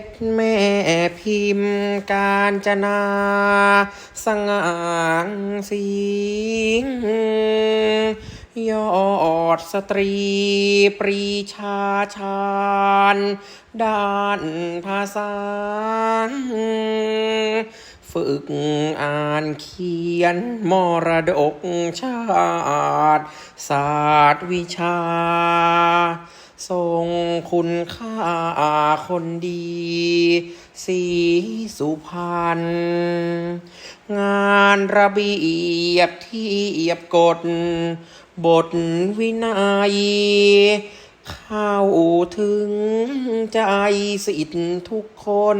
ชรแม่พิมพ์การจนาสง่างสิงยอดสตรีปรีชาชาญด้านภาษา ฝึกอ่านเขียนมรดกชาติ ศาสตร์วิชา ทรงคุณค่าคนดี สีสุพรรณงานระเบียบที่เอียบกฎ บทวินัย เข้าถึงใจสิทธิ์ทุกคน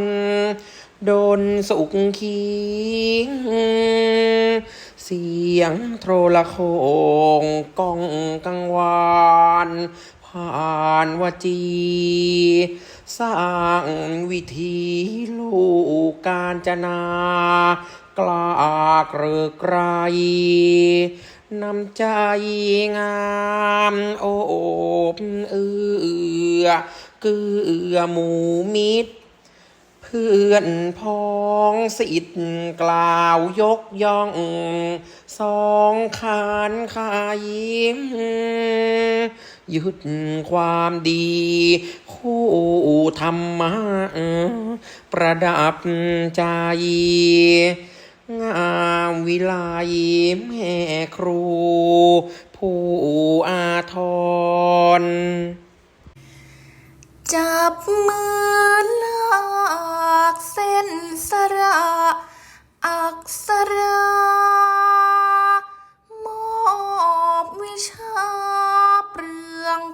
โดนสุขขีเสียงโทรโคงก้องกังวาน ผ่านวจี สร้างวิธีลูกการจนากล้าเกริกไกรนำใจงามโอบเอือเกือหมูมิตร เพื่อนพ้องสิทธิ์กล่าวยกย่อง สองขานขายิ้ม ยึดความดี คู่ธรรมะประดับใจงามวิไลแม่ครู ผู้อาทร จับมือลากเส้นสระ อักษรา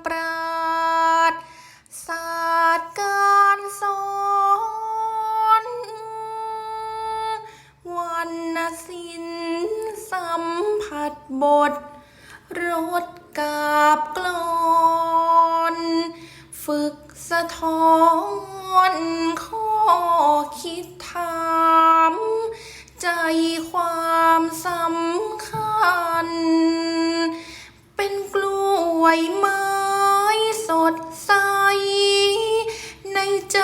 ปราดศาสตร์การสอนวรรณศิลสัมผัสบท รถกาบกลอนฝึกสะท้อนข้อคิดถามใจความสำคัญ เป็นกล้วยไม้ ดใส ในใจ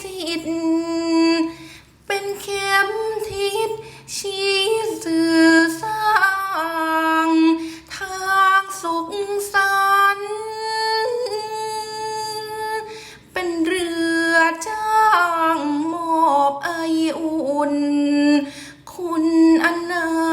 สิทธิ์เป็นเข็มทิศชี้สื่อสร้าง ทางสุขสันเป็นเรือจ้างมอบไออุ่น คุณอนันต์